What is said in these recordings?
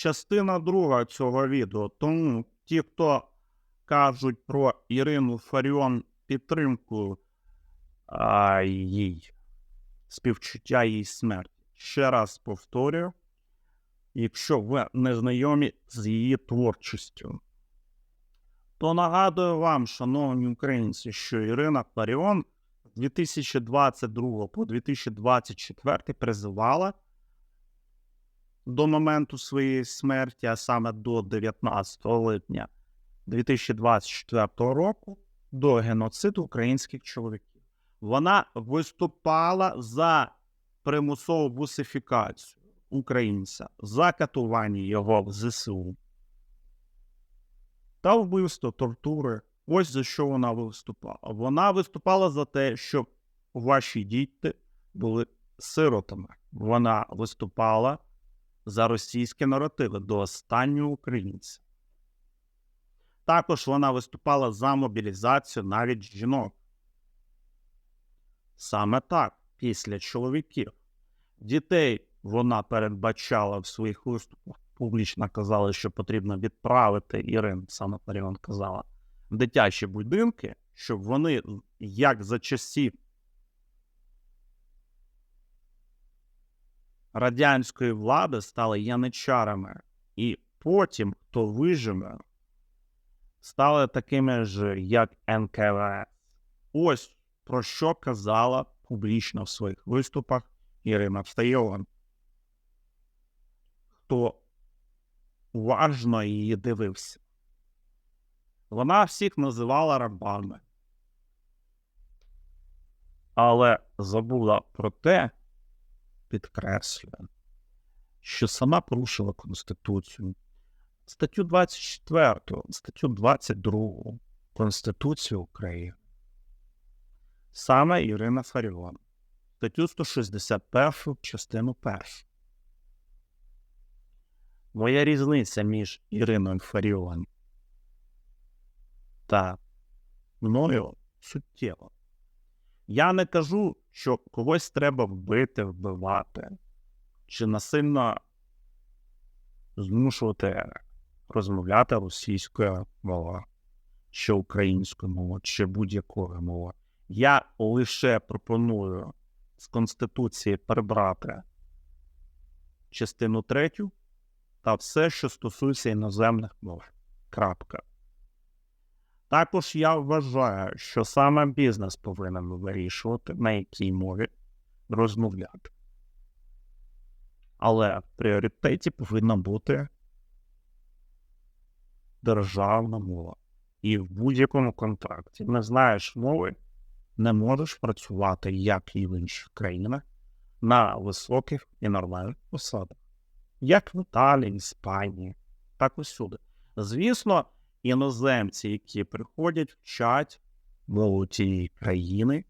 частина друга цього відео. Тому ті, хто кажуть про Ірину Фаріон підтримку а, їй, співчуття її смерті. Ще раз повторюю, якщо ви не знайомі з її творчістю, то нагадую вам, шановні українці, що Ірина Фаріон з 2022 по 2024 призивала до моменту своєї смерті, а саме до 19 липня 2024 року, до геноциду українських чоловіків. Вона виступала за примусову бусифікацію українця, за катування його в ЗСУ та вбивство, тортури. Ось за що вона виступала. Вона виступала за те, щоб ваші діти були сиротами. Вона виступала за російські наративи до останнього українця. Також вона виступала за мобілізацію навіть жінок. Саме так, після чоловіків. Дітей вона передбачала в своїх виступах. Публічно казали, що потрібно відправити Ірин, саме Маріон казала, в дитячі будинки, щоб вони, як за часів радянської влади, стали яничарами, і потім, хто виживе, стали такими ж, як НКВС. Ось про що казала публічно в своїх виступах Ірина Встайован. Хто уважно її дивився. Вона всіх називала рабами. Але забула про те, підкреслює, що сама порушила Конституцію. Статтю 24, статтю 22 Конституції України. Саме Ірина Фаріон. Статтю 161 частину 1. Моя різниця між Іриною Фаріон та мною суттєва. Я не кажу, що когось треба вбити, вбивати, чи насильно змушувати розмовляти російською мовою, чи українською мовою, чи будь-якою мовою. Я лише пропоную з Конституції прибрати частину третю та все, що стосується іноземних мов. Крапка. Також я вважаю, що саме бізнес повинен вирішувати, на якій мові розмовляти. Але в пріоритеті повинна бути державна мова. І в будь-якому контракті не знаєш мови, не можеш працювати, як і в інших країнах, на високих і нормальних посадах як в Італії, Іспанії, так усюди. Звісно, іноземці, які приходять, вчать мову тієї країни,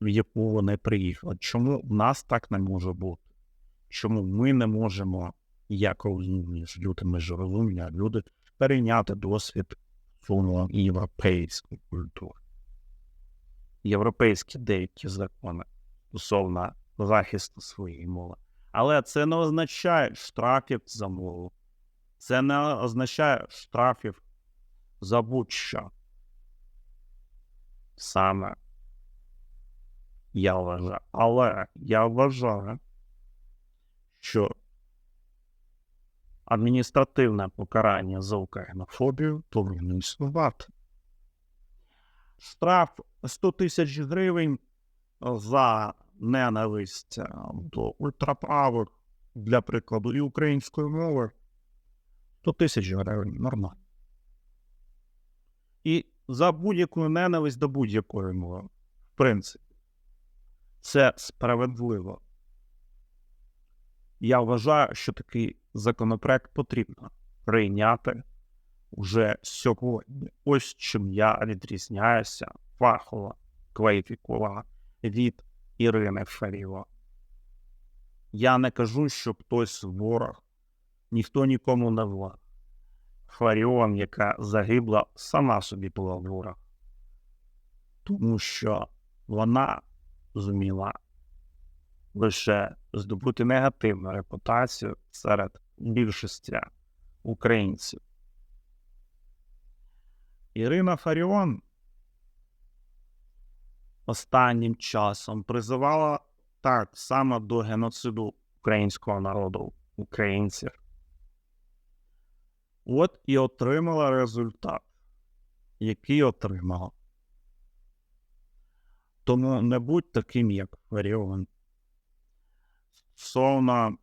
в яку вони приїхали. Чому в нас так не може бути? Чому ми не можемо, як розумні ж люди, ж розумні, люди перейняти досвід цього європейської культури? Європейські деякі закони стосовно захисту своєї мови. Але це не означає штрафів за мову. Це не означає штрафів за будь-що. Саме я вважаю. Але я вважаю, що адміністративне покарання за українофобію повинно існувати. Штраф 100 тисяч гривень за ненависть до ультраправих, для прикладу, і української мови, то тисячі гривень нормально. І за будь-яку ненависть до будь-якої мови, в принципі, це справедливо. Я вважаю, що такий законопроект потрібно прийняти вже сьогодні. Ось чим я відрізняюся фахово кваліфікована від Ірини Фаріва. Я не кажу, що хтось ворог, ніхто нікому не ворог. Фаріон, яка загибла, сама собі була ворог. Тому що вона зуміла лише здобути негативну репутацію серед більшості українців. Ірина Фаріон останнім часом призивала так само до геноциду українського народу, українців. От і отримала результат, який отримала. Тому не будь таким, як Фаріон. Стосовно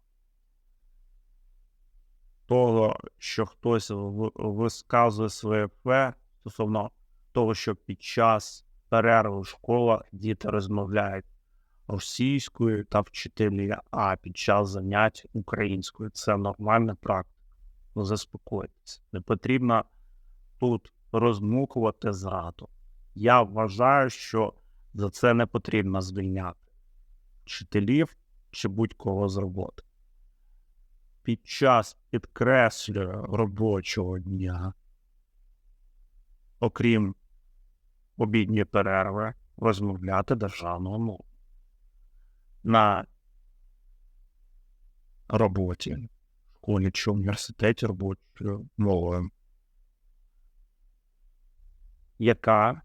того, що хтось висказує своє фе, стосовно того, що під час перерви в школах діти розмовляють російською та вчителі, а під час занять українською. Це нормальна практика. Заспокойтесь. Не потрібно тут розмукувати зраду. Я вважаю, що за це не потрібно звільняти вчителів чи будь-кого з роботи. Під час підкреслюю робочого дня, окрім обідньої перерви, розмовляти державною мовою. На роботі, в університеті робочою мовою, яка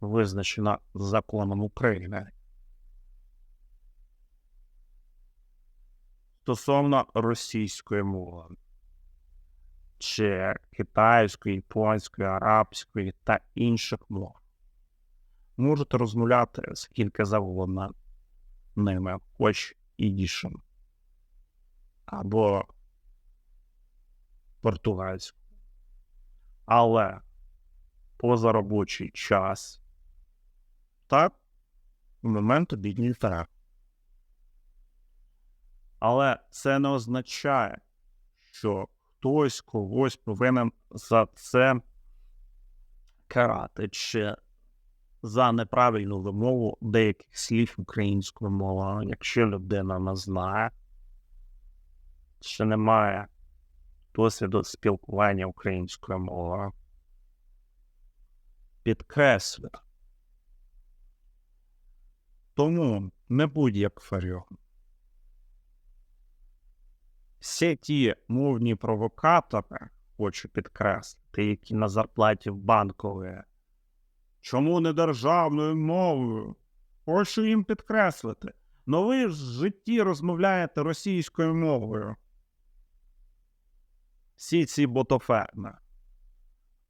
визначена законом України. Стосовно російської мови, чи китайської, японської, арабської та інших мов. Можете розмовляти скільки завгодно ними, хоч ідішем, або португальською. Але позаробочий час так, в момент обідньої перерви. Але це не означає, що хтось когось повинен за це карати чи за неправильну вимову деяких слів української мови, якщо людина не знає, чи не має досвіду спілкування українською мовою. Підкреслю. Тому не будь як Фаріон. Всі ті мовні провокатори, хочу підкреслити, які на зарплаті в банкові. Чому не державною мовою? Хочу їм підкреслити. Но ви в житті розмовляєте російською мовою. Всі ці ботоферми.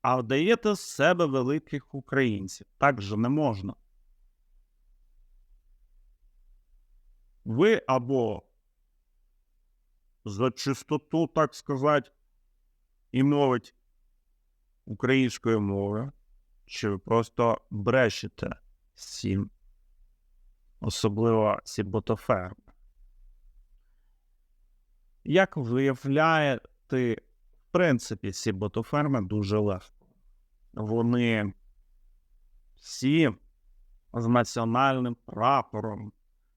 А вдаєте з себе великих українців. Так же не можна. Ви або за чистоту, так сказати, і мовить українською мовою, чи ви просто брешете всім, особливо ці ботоферми. Як виявляєте, принципі, ці ботоферми дуже легко. Вони всі з національним прапором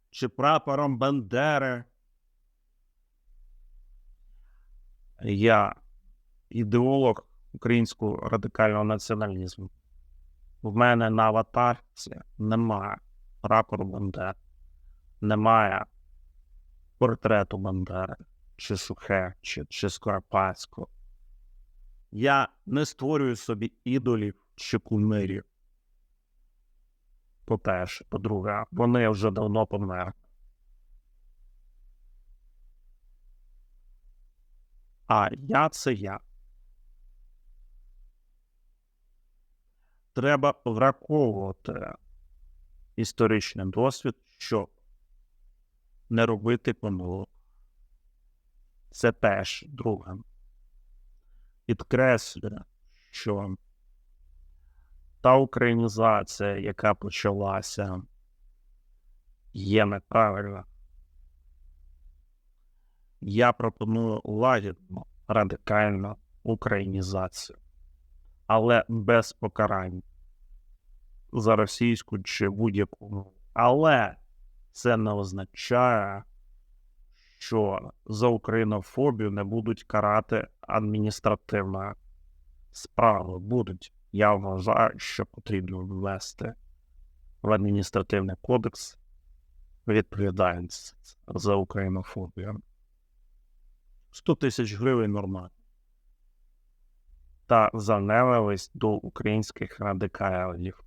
чи прапором Бандери. Я ідеолог українського радикального націоналізму. В мене на аватарці немає прапору Бандери, немає портрету Бандери, чи Сухе, чи, чи Скоропадського. Я не створюю собі ідолів чи кумирів. По-перше, по-друге, вони вже давно померли. А я це я. Треба враховувати історичний досвід, щоб не робити помилок. Це теж друге. Підкреслюю, що та українізація, яка почалася, є неправильна. Я пропоную лагідну радикальну українізацію, але без покарань за російську чи будь-яку. Але це не означає, що за українофобію не будуть карати адміністративною справою. Будуть. Я вважаю, що потрібно ввести в адміністративний кодекс відповідальність за українофобію. 100 тисяч гривень нормально. Та за ненависть до українських радикалів,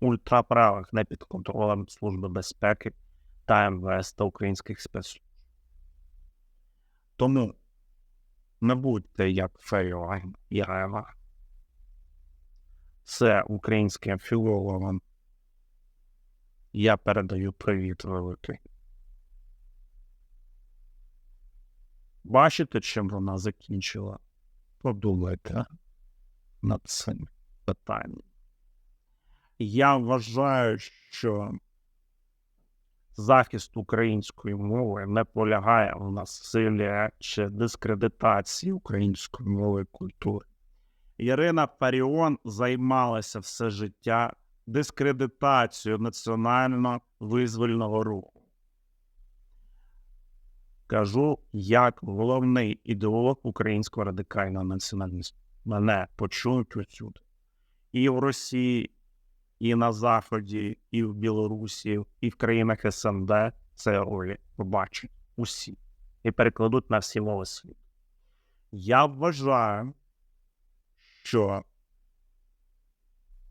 ультраправих не під контролем Служби безпеки та МВС та українських спецслужб. Тому не будьте як Фейон і Рева. Це українським філологам. Я передаю привіт великий. Бачите, чим вона закінчила? Подумайте над цим питанням. Я вважаю, що захист української мови не полягає в насилі чи дискредитації української мови і культури. Ірина Фаріон займалася все життя дискредитацією національно визвольного руху. Кажу, як головний ідеолог українського радикального націоналізму. Мене почують усюди. І в Росії, і на Заході, і в Білорусі, і в країнах СНД це ролі побачать усі і перекладуть на всі мови світу. Я вважаю, що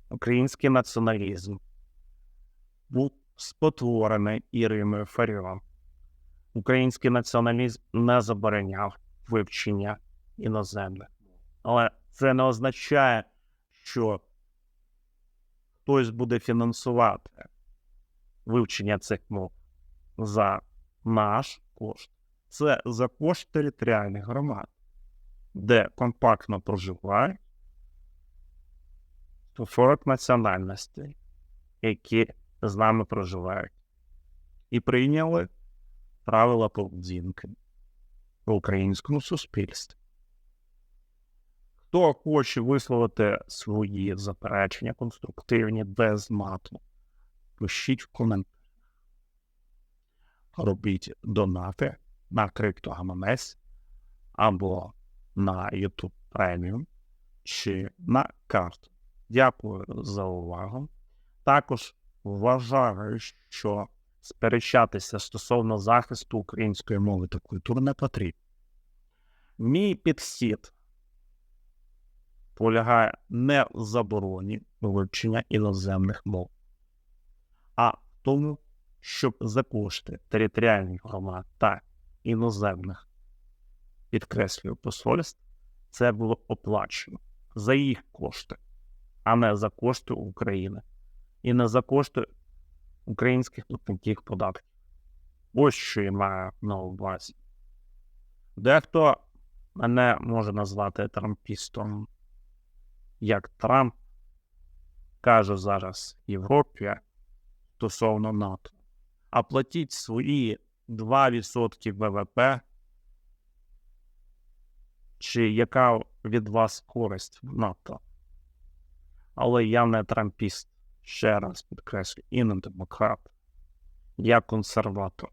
український націоналізм був спотворений Іриною Фаріон. Український націоналізм не забороняв вивчення іноземних. Але це не означає, що хтось буде фінансувати вивчення цих мов за наш кошт. Це за кошт територіальних громад, де компактно проживають 140 національностей, які з нами проживають, і прийняли правила поведінки в українському суспільстві. Хто хоче висловити свої заперечення конструктивні без мату, пишіть в коментарях. Робіть донати на криптогаманець або на YouTube Premium чи на карту. Дякую за увагу. Також вважаю, що сперечатися стосовно захисту української мови та культури не потрібно. Мій підхід полягає не в забороні вивчення іноземних мов, а в тому, щоб за кошти територіальних громад та іноземних, підкреслюю посольств, це було оплачено за їх кошти, а не за кошти України і не за кошти українських платників податків. Ось що я маю на увазі. Дехто мене може назвати трампістом, як Трамп каже зараз Європі стосовно НАТО. А платіть свої 2% ВВП, чи яка від вас користь в НАТО. Але я не трампіст, ще раз підкреслю, і не демократ. Я консерватор.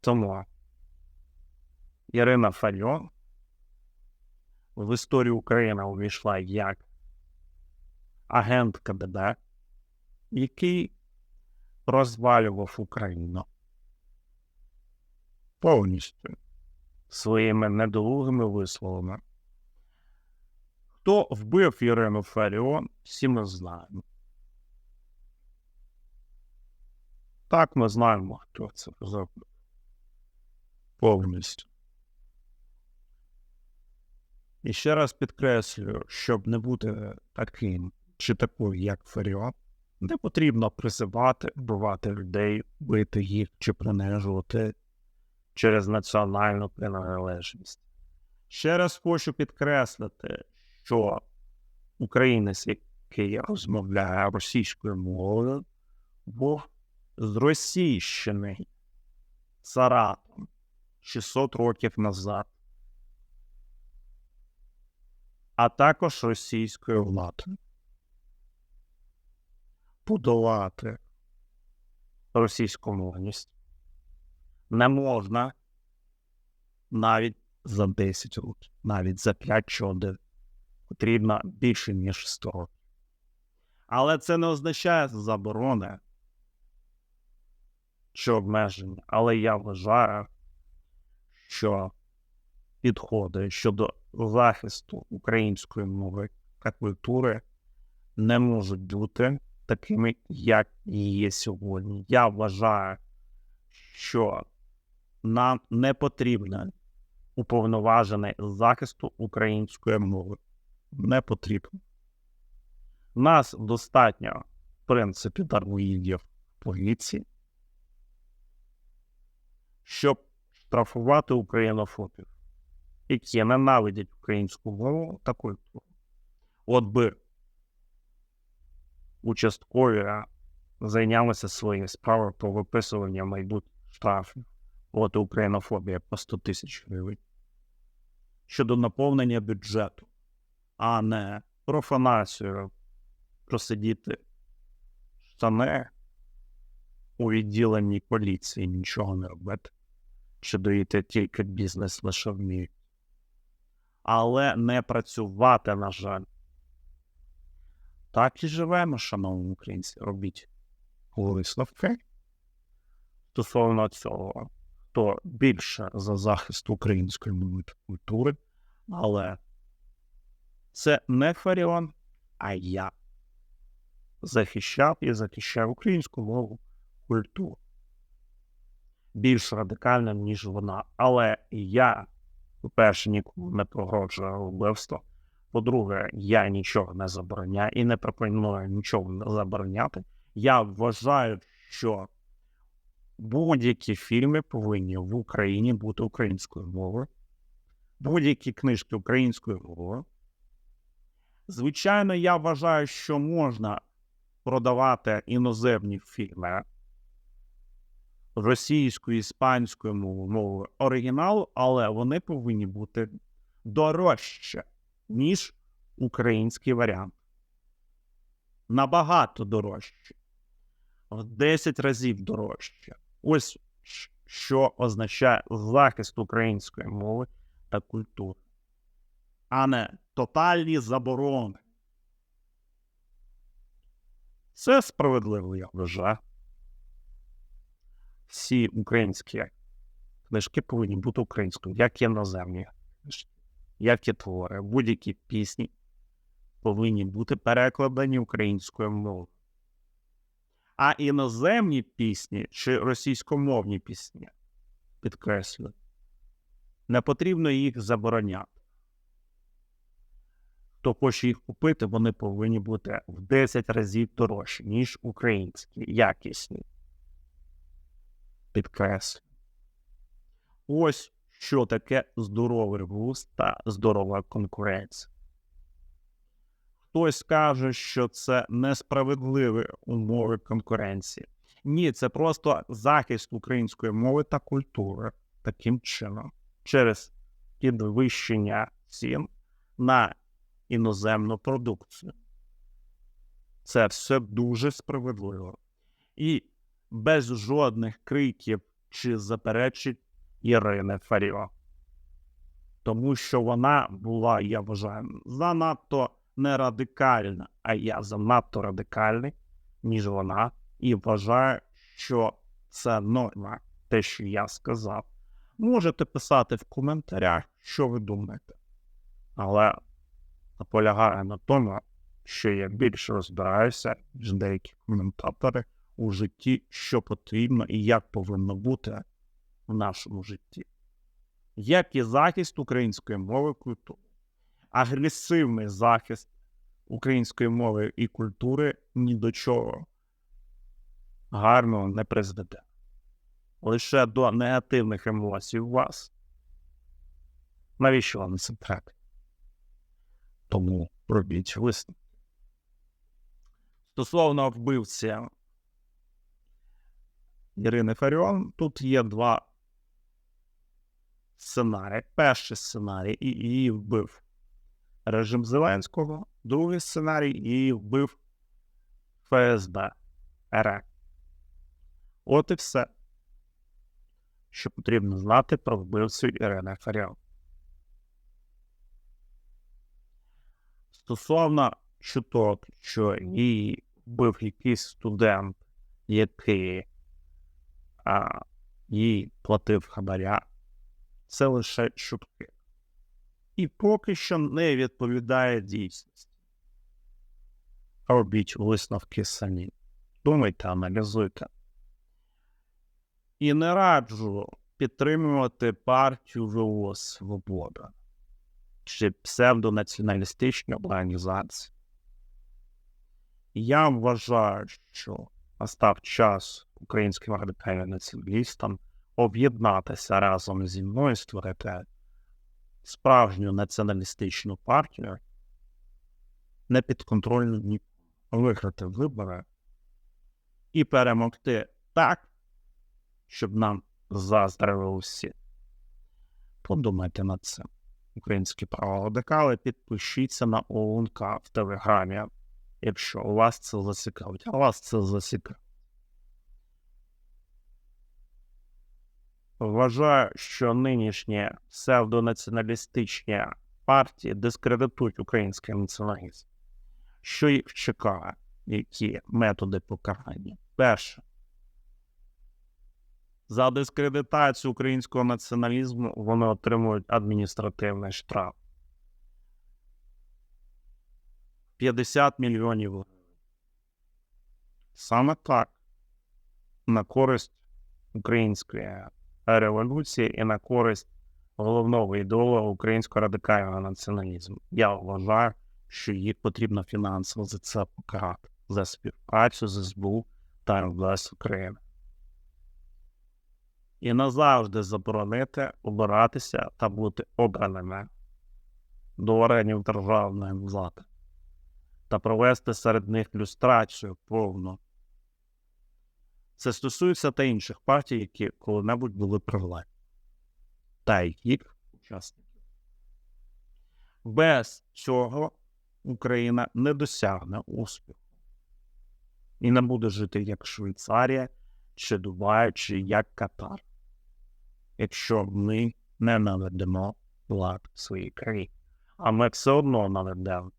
Тому Ірина Фальон в історію України увійшла як агент КДБ, який розвалював Україну повністю своїми недолугими висловами. Хто вбив Ірину Фаріон, всі ми знаємо. Так ми знаємо, хто це зробив. Повністю. І ще раз підкреслюю, щоб не бути таким чи такою, як Фаріон, не потрібно призивати, вбивати людей, бити їх чи принижувати через національну приналежність. Ще раз хочу підкреслити, що українець, який розмовляє російською мовою, був зросійщений царатом 600 років назад, а також російською владою. Подолати російську мовність не можна навіть за 10 років, навіть за 5 чи 1. Потрібно більше, ніж 100 років. Але це не означає заборони чи обмеження, але я вважаю, що підходи щодо захисту української мови та культури не можуть бути такими, як є сьогодні. Я вважаю, що нам не потрібно уповноважений захисту української мови. Не потрібно. Нас достатньо, в принципі, дармоїдів поліції, щоб штрафувати українофобів, які ненавидять українську мову та культуру. От би участкові зайнялися своєю справою про виписування майбутніх штрафів проти українофобії по 100 тисяч гривень щодо наповнення бюджету, а не профанацію просидіти штани у відділенні поліції, нічого не робити, чи доїти тільки бізнес лише вміють. Але не працювати, на жаль. Так і живемо, шановні українці, робіть висновки стосовно цього, хто більше за захист української мови культури, але це не Фаріон, а я захищав і захищав українську мову культуру. Більш радикальним, ніж вона. Але я, по-перше, нікому не погрожую вбивство. По-друге, я нічого не забороняю і не пропоную нічого не забороняти. Я вважаю, що будь-які фільми повинні в Україні бути українською мовою, будь-які книжки українською мовою. Звичайно, я вважаю, що можна продавати іноземні фільми російською, іспанською мовою, оригіналу, але вони повинні бути дорожче, ніж український варіант. Набагато дорожче. В 10 разів дорожче. Ось що означає захист української мови та культури, а не тотальні заборони. Це справедливо, я вважаю. Всі українські книжки повинні бути українською, як і іноземні книжки, як і твори, будь-які пісні повинні бути перекладені українською мовою. А іноземні пісні чи російськомовні пісні, підкреслюю, не потрібно їх забороняти. Хто хоче їх купити, вони повинні бути в 10 разів дорожчі, ніж українські, якісні. Підкреслюю. Ось що таке здоровий глузд та здорова конкуренція. Хтось каже, що це несправедливі умови конкуренції. Ні, це просто захист української мови та культури таким чином, через підвищення цін на іноземну продукцію. Це все дуже справедливо. І без жодних криків чи заперечень Ірини Фаріо. Тому що вона була, я вважаю, занадто не радикальна, а я занадто радикальний, ніж вона, і вважаю, що це норма, те, що я сказав. Можете писати в коментарях, що ви думаєте. Але наполягаю на тому, що я більше розбираюся, ніж деякі коментатори у житті, що потрібно і як повинно бути в нашому житті. Як і захист української мови і культури, агресивний захист української мови і культури ні до чого гарного не призведе. Лише до негативних емоцій у вас. Навіщо вам це треба? Тому робіть висновки. Стосовно вбивці Ірини Фаріон, тут є два сценарії. Перший сценарій і її вбив режим Зеленського, другий сценарій її вбив ФСБ РФ. От і все, що потрібно знати про вбивцю Ірини Фаріон. Стосовно чуток, що її вбив якийсь студент, який а, їй платив хабаря, це лише чутки. І поки що не відповідає дійсності. Робіть висновки самі. Думайте, аналізуйте. І не раджу підтримувати партію ВО Свобода чи псевдонаціоналістичні організації. Я вважаю, що настав час українським радикальним націоналістам об'єднатися разом зі мною, створити справжню націоналістичну партію, не підконтрольну ні виграти вибори і перемогти так, щоб нам заздрили усі. Подумайте над цим. Українські праворадикали, підпишіться на ОУНК в Телеграмі, якщо вас це зацікавить, а вас це зацікавить. Вважаю, що нинішні псевдонаціоналістичні партії дискредитують український націоналізм. Що їх чекає? Які методи покарання? Перше. За дискредитацію українського націоналізму вони отримують адміністративний штраф. 50 мільйонів. Саме так на користь української революції і на користь головного ідола українського радикального націоналізму. Я вважаю, що їх потрібно фінансово за це покарати за співпрацю з СБУ та МВС України. І назавжди заборонити обиратися та бути обраними до органів державної влади та провести серед них люстрацію повну. Це стосується та інших партій, які коли-небудь були при владі, та їх учасників. Без цього Україна не досягне успіху і не буде жити як Швейцарія, чи Дубай, чи як Катар, якщо ми не наведемо лад в своїй країні. А ми все одно наведемо.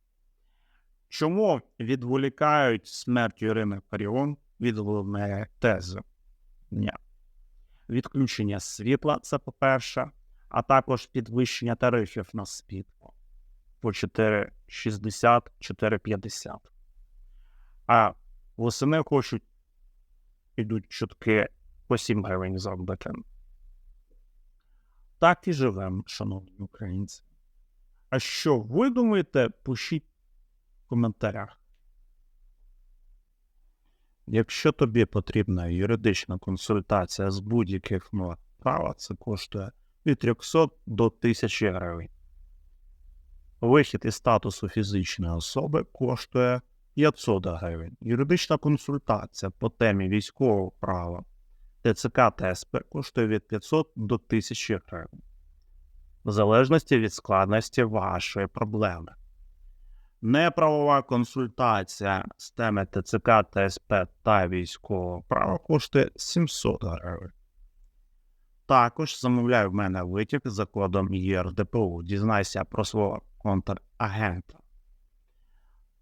Чому відволікають смерть Ірини Фаріон від головної тези? Ні. Відключення світла це по-перше, а також підвищення тарифів на світло по 4,60-4,50. А восени хочуть ідуть чутки по 7 гривень за бекен. Так і живемо, шановні українці. А що ви думаєте, пишіть коментарях. Якщо тобі потрібна юридична консультація з будь-яких мов права, це коштує від 300 до 1000 гривень. Вихід із статусу фізичної особи коштує 500 гривень. Юридична консультація по темі військового права ТЦК та СП коштує від 500 до 1000 гривень. В залежності від складності вашої проблеми. Неправова консультація з теми ТЦК та СП та військового права коштує 700 гривень. Також замовляй в мене витік за кодом ЄРДПУ. Дізнайся про свого контрагента.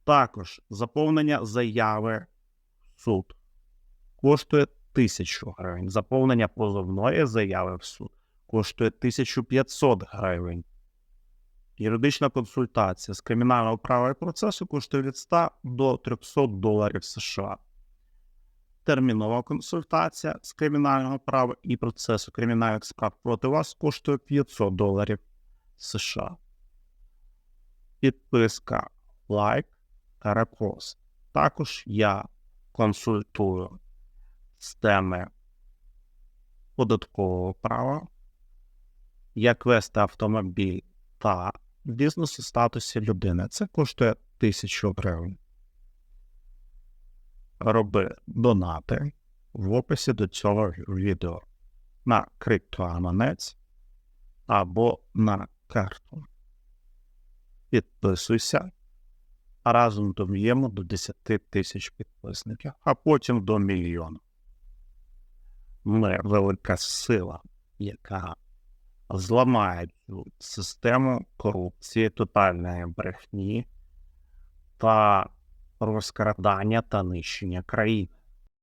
Також заповнення заяви в суд коштує 1000 гривень. Заповнення позовної заяви в суд коштує 1500 гривень. Юридична консультація з кримінального права і процесу коштує від 100 до 300 доларів США. Термінова консультація з кримінального права і процесу кримінальних справ проти вас коштує 500 доларів США. Підписка, лайк та репост. Також я консультую з теми податкового права, як вести автомобіль та бізнес у статусі людини. Це коштує 1000 гривень. Роби донати в описі до цього відео на криптоаманець або на карту. Підписуйся. А разом доб'ємо до 10 тисяч підписників, а потім до мільйона. Ми велика сила, яка зламає цю систему корупції, тотальної брехні та розкрадання та нищення країни.